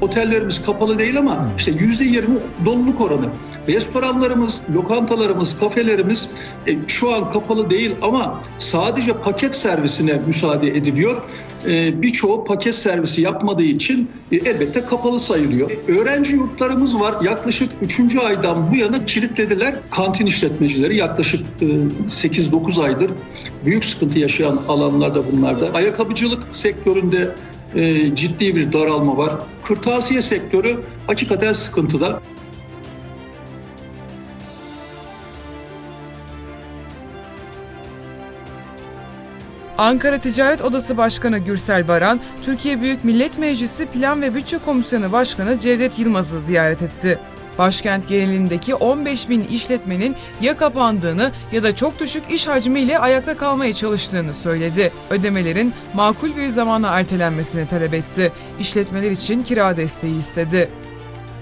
Otellerimiz kapalı değil ama işte yüzde yirmi doluluk oranı. Restoranlarımız, lokantalarımız, kafelerimiz e, şu an kapalı değil ama sadece paket servisine müsaade ediliyor. E, birçoğu paket servisi yapmadığı için e, elbette kapalı sayılıyor. E, öğrenci yurtlarımız var. Yaklaşık 3. aydan bu yana kilitlediler. Kantin işletmecileri yaklaşık e, 8-9 aydır büyük sıkıntı yaşayan alanlar da bunlarda. Ayakkabıcılık sektöründe e, ciddi bir daralma var. Kırtasiye sektörü hakikaten sıkıntıda. Ankara Ticaret Odası Başkanı Gürsel Baran, Türkiye Büyük Millet Meclisi Plan ve Bütçe Komisyonu Başkanı Cevdet Yılmaz'ı ziyaret etti. Başkent genelindeki 15 bin işletmenin ya kapandığını ya da çok düşük iş hacmiyle ayakta kalmaya çalıştığını söyledi. Ödemelerin makul bir zamana ertelenmesini talep etti. İşletmeler için kira desteği istedi.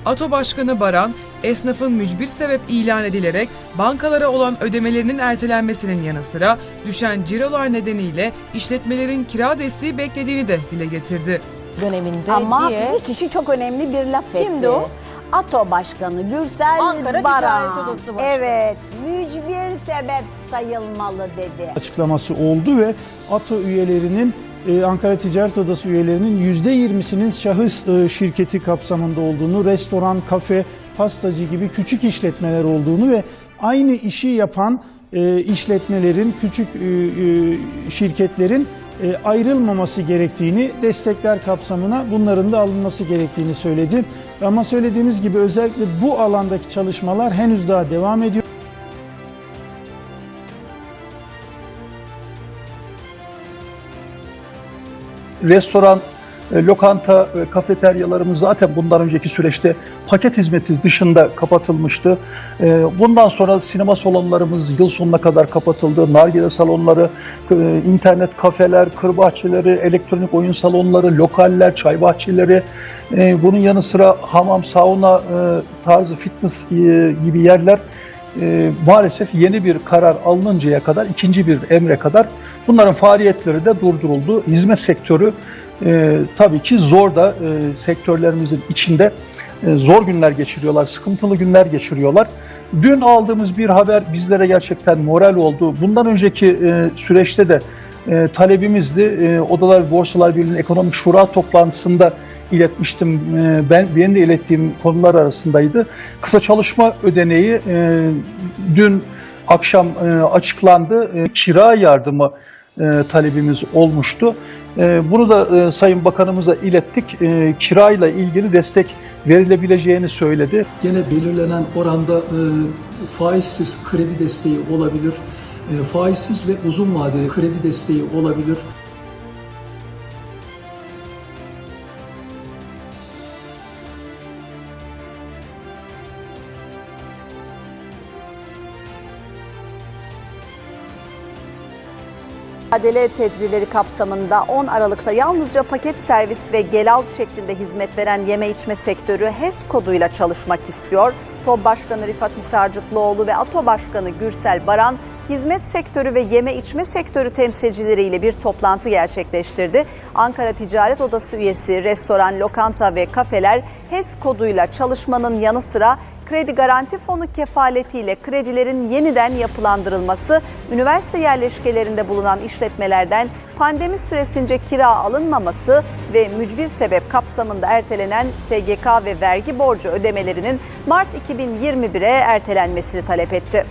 ATO Başkanı Baran, esnafın mücbir sebep ilan edilerek bankalara olan ödemelerinin ertelenmesinin yanı sıra düşen cirolar nedeniyle işletmelerin kira desteği beklediğini de dile getirdi. döneminde Ama diye bir kişi çok önemli bir laf etti. Kimdi o? ATO Başkanı Gürsel Ankara Baran. Ticaret Odası Başkanı. Evet, mücbir sebep sayılmalı dedi. açıklaması oldu ve ATO üyelerinin e, Ankara Ticaret Odası üyelerinin %20'sinin şahıs e, şirketi kapsamında olduğunu, restoran, kafe, pastacı gibi küçük işletmeler olduğunu ve aynı işi yapan e, işletmelerin, küçük şirketlerin ayrılmaması gerektiğini, destekler kapsamına bunların da alınması gerektiğini söyledi. Ama söylediğimiz gibi özellikle bu alandaki çalışmalar henüz daha devam ediyor. restoran, e, lokanta, e, kafeteryalarımız zaten bundan önceki süreçte paket hizmeti dışında kapatılmıştı. E, Bundan sonra sinema salonlarımız yıl sonuna kadar kapatıldı. Nargile salonları, e, internet kafeler, kır bahçeleri, elektronik oyun salonları, lokaller, çay bahçeleri, bunun yanı sıra hamam, sauna tarzı fitness gibi yerler maalesef yeni bir karar alınıncaya kadar, ikinci bir emre kadar bunların faaliyetleri de durduruldu. Hizmet sektörü e, tabii ki zor da e, sektörlerimizin içinde e, zor günler geçiriyorlar, sıkıntılı günler geçiriyorlar. Dün aldığımız bir haber bizlere gerçekten moral oldu. Bundan önceki e, süreçte de e, talebimizdi. E, Odalar Borsalar Birliği'nin ekonomik şura toplantısında iletmiştim. E, ben benim de ilettiğim konular arasındaydı. Kısa çalışma ödeneği e, dün akşam e, açıklandı. E, kira yardımı e, talebimiz olmuştu. E, bunu da e, Sayın Bakanımıza ilettik. E, kirayla ilgili destek verilebileceğini söyledi. Gene belirlenen oranda e, faizsiz kredi desteği olabilir. E, faizsiz ve uzun vadeli kredi desteği olabilir. Adele tedbirleri kapsamında 10 Aralık'ta yalnızca paket servis ve gelal şeklinde hizmet veren yeme içme sektörü HES koduyla çalışmak istiyor. TOB Başkanı Rifat Hisarcıklıoğlu ve ATO Başkanı Gürsel Baran hizmet sektörü ve yeme içme sektörü temsilcileriyle bir toplantı gerçekleştirdi. Ankara Ticaret Odası üyesi restoran, lokanta ve kafeler HES koduyla çalışmanın yanı sıra Kredi Garanti Fonu kefaletiyle kredilerin yeniden yapılandırılması, üniversite yerleşkelerinde bulunan işletmelerden pandemi süresince kira alınmaması ve mücbir sebep kapsamında ertelenen SGK ve vergi borcu ödemelerinin Mart 2021'e ertelenmesini talep etti.